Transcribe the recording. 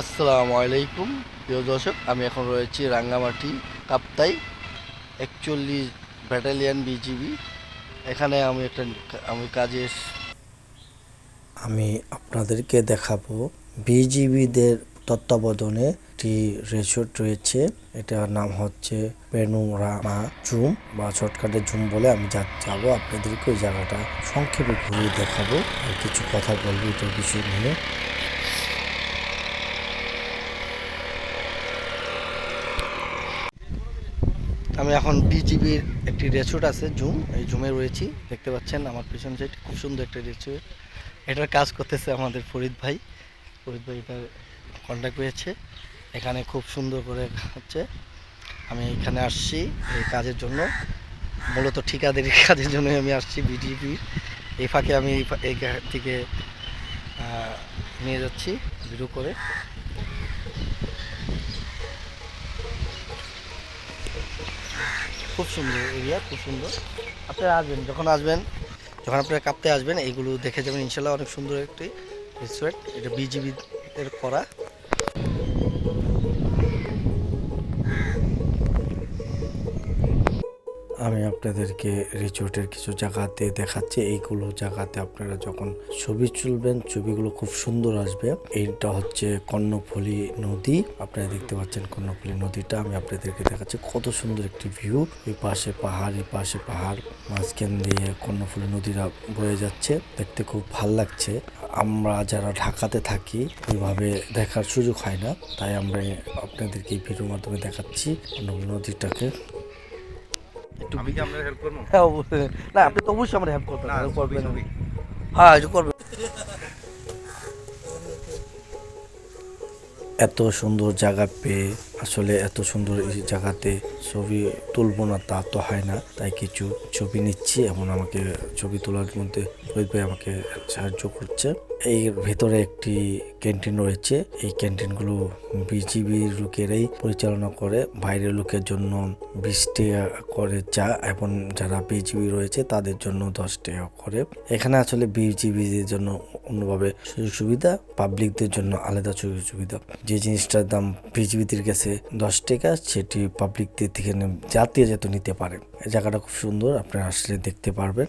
আসসালামু আলাইকুম। প্রিয় দর্শক, আমি এখন রয়েছি রাঙ্গামাটি কাপ্তাই একচল্লিশ ব্যাটালিয়ান বিজিবি। এখানে আমি একটা আমি কাজে আমি আপনাদেরকে দেখাবো বিজিবিদের তত্ত্বাবধানে একটি রিসোর্ট রয়েছে। এটার নাম হচ্ছে পেনুরামা জুম বা শর্টকাটে জুম বলে আমি যা যাব আপনাদেরকে ওই জায়গাটা সংক্ষেপে ঘুরিয়ে দেখাবো। আর কিছু কথা বলব এটার বিষয় নিয়ে। আমি এখন বিজিবির একটি রেস্টুরেন্ট আছে জুম এই জুমে রয়েছি। দেখতে পাচ্ছেন আমার পিছন সাইড খুব সুন্দর একটা রেস্টুরেন্ট এটার কাজ করতেছে আমাদের ফরিদ ভাই। ফরিদ ভাই এটার কন্ট্যাক্ট পেয়েছে এখানে খুব সুন্দর করে হচ্ছে আমি এখানে আসছি এই কাজের জন্য। মূলত ঠিকাদারি কাজের জন্য আমি আসছি বিজিবির এই ফাঁকে আমি এই থেকে নিয়ে যাচ্ছি, ভিডিও করে। খুব সুন্দর এরিয়া, খুব সুন্দর। আপনি আসবেন যখন। আসবেন, যখন আপনারা কাঁপতে আসবেন এইগুলো দেখে যাবেন, ইনশাল্লাহ অনেক সুন্দর একটি রেস্টুরেন্ট এটা বিজিবি এর করা। আপনাদেরকে রিসোর্টের কিছু জায়গাতে দেখাচ্ছি। এইগুলো জায়গাতে আপনারা যখন ছবি তুলবেন, ছবিগুলো খুব সুন্দর আসবে। এইটা হচ্ছে কর্ণফুলী নদী। আপনারা দেখতে পাচ্ছেন কর্ণফুলী নদীটা। আমি আপনাদেরকে দেখাচ্ছি কত সুন্দর একটি ভিউ। এই পাশে পাহাড়, এই পাশে পাহাড়। মাঝখান দিয়ে কর্ণফুলী নদীরা বয়ে যাচ্ছে। দেখতে খুব ভালো লাগছে। আমরা যারা ঢাকাতে থাকি, ওইভাবে দেখার সুযোগ হয় না। তাই আমরা আপনাদেরকে এই ভিডিওর মাধ্যমে দেখাচ্ছি নদীটাকে। আমি কি আপনার হেল্প করব? হ্যাঁ অবশ্যই। না আপনি তো অবশ্যই আমার হেল্প করবেন করবেন। হ্যাঁ এটা করবেন। এত সুন্দর জায়গা পেয়ে আসলে এত সুন্দর এই জায়গাতে ছবি তুলবো না, তা তো হয় না। তাই কিছু ছবি নিচ্ছি এবং আমাকে ছবি তোলার মধ্যে রোহিত ভাই আমাকে সাহায্য করছে। এর ভেতরে একটি ক্যান্টিন রয়েছে, এই ক্যান্টিনগুলো বিজিবির লোকেরাই পরিচালনা করে। বাইরের লোকের জন্য বিশ টাকা করে চা, এবং যারা বিজিবি রয়েছে তাদের জন্য দশ টাকা করে। এখানে আসলে বিজিবিদের জন্য অন্যভাবে সুযোগ সুবিধা, পাবলিকদের জন্য আলাদা সুযোগ সুবিধা। যে জিনিসটার দাম বিজিবিদের কাছে দশ টাকা সেটি পাবলিকদের থেকে জাতীয় যেত নিতে পারেন জায়গাটা খুব সুন্দর, আপনারা আসলে দেখতে পারবেন।